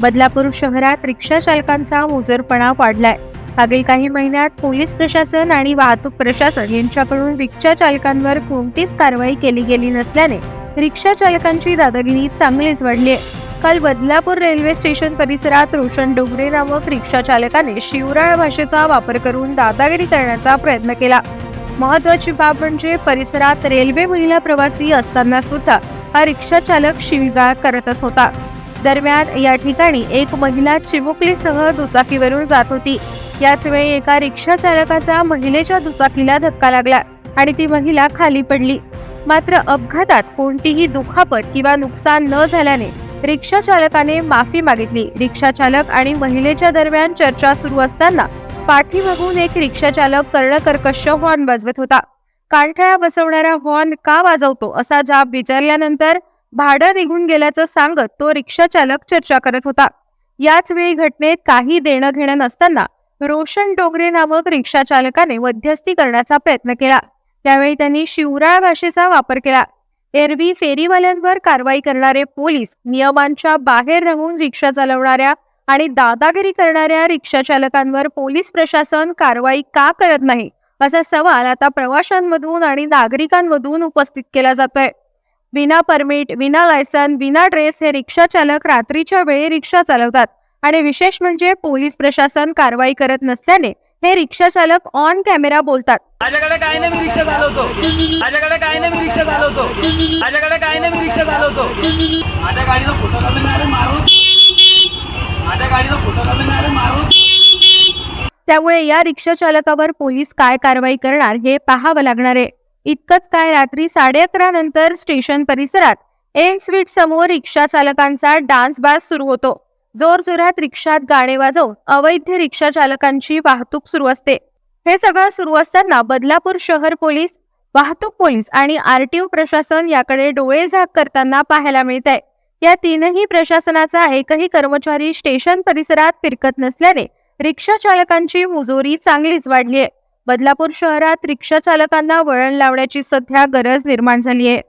बदलापूर शहरात रिक्षा चालकांचा मोजरपणा वाढलाय. मागील काही महिन्यात पोलीस प्रशासन आणि वाहतूक प्रशासन यांच्याकडून रिक्षा चालकांवर कोणतीच कारवाई केली गेली नसल्याने रिक्षा चालकांची दादागिरी चांगलीच वाढली आहे. काल बदलापूर रेल्वे स्टेशन परिसरात रोशन डोंगरे नामक रिक्षा चालकाने शिवराळ भाषेचा वापर करून दादागिरी करण्याचा प्रयत्न केला. महत्वाची बाब म्हणजे परिसरात रेल्वे महिला प्रवासी असताना सुद्धा हा रिक्षा चालक शिवीगाळ करतच होता. दरम्यान या ठिकाणी एक महिला चिमुकलीसह दुचाकीवरून जात होती. याच वेळी एका रिक्षा चालकाचा महिलेच्या दुचाकीला धक्का लागला आणि ती महिला खाली पडली. मात्र अपघातात कोणतीही दुखापत किंवा नुकसान न झाल्याने रिक्षा चालकाने माफी मागितली. रिक्षा चालक आणि महिलेच्या दरम्यान चर्चा सुरू असताना पाठीमागून एक रिक्षा चालक कर्णकर्कश हॉर्न वाजवत होता. कानठळा बसवणारा हॉर्न का वाजवतो? असा जाब विचारल्यानंतर भाडं निघून गेल्याचं सांगत तो रिक्षा चालक चर्चा करत होता. याच वेळी घटनेत काही देणं घेणं नसताना रोशन डोंगरे नामक रिक्षा चालकाने मध्यस्थी करण्याचा प्रयत्न केला. त्यावेळी त्यांनी शिवराळ भाषेचा वापर केला. एरवी फेरीवाल्यांवर कारवाई करणारे पोलीस नियमांच्या बाहेर राहून रिक्षा चालवणाऱ्या आणि दादागिरी करणाऱ्या रिक्षा चालकांवर पोलीस प्रशासन कारवाई का करत नाही असा सवाल आता प्रवाशांमधून आणि नागरिकांमधून उपस्थित केला जातोय. विना परमिट विना लायसन विना ड्रेस हे रिक्षा चालक रात्रीच्या वेळी रिक्षा चालवतात. आणि विशेष म्हणजे पोलीस प्रशासन कारवाई करत नसल्याने हे रिक्षा चालक ऑन कॅमेरा बोलतात. माझ्याकडे काय नाही मी रिक्षा चालवतो. माझ्याकडे काय नाही मी रिक्षा चालवतो. माझ्याकडे काय नाही मी रिक्षा चालवतो. माझ्या गाडीचा फोटो काढून मारू माझ्या गाडीचा फोटो काढून मारू त्यामुळे या रिक्षा चालकावर पोलीस काय कारवाई करणार हे पाहावं लागणार आहे. इतकंच काय रात्री साडे अकरा नंतर स्टेशन परिसरात एन स्वीट समोर रिक्षा चालकांचा डान्स बार सुरू होतो. जोरजोरात रिक्षात गाणे वाजवून अवैध रिक्षा चालकांची वाहतूक सुरू असते. हे सगळं सुरू असताना बदलापूर शहर पोलीस वाहतूक पोलीस आणि आरटीओ प्रशासन याकडे डोळे झाक करताना पाहायला मिळत आहे या तीनही प्रशासनाचा एकही कर्मचारी स्टेशन परिसरात फिरकत नसल्याने रिक्षा चालकांची मुजोरी चांगलीच वाढली आहे बदलापूर शहरात रिक्षा चालकांना वळण लावण्याची सध्या गरज निर्माण झाली आहे.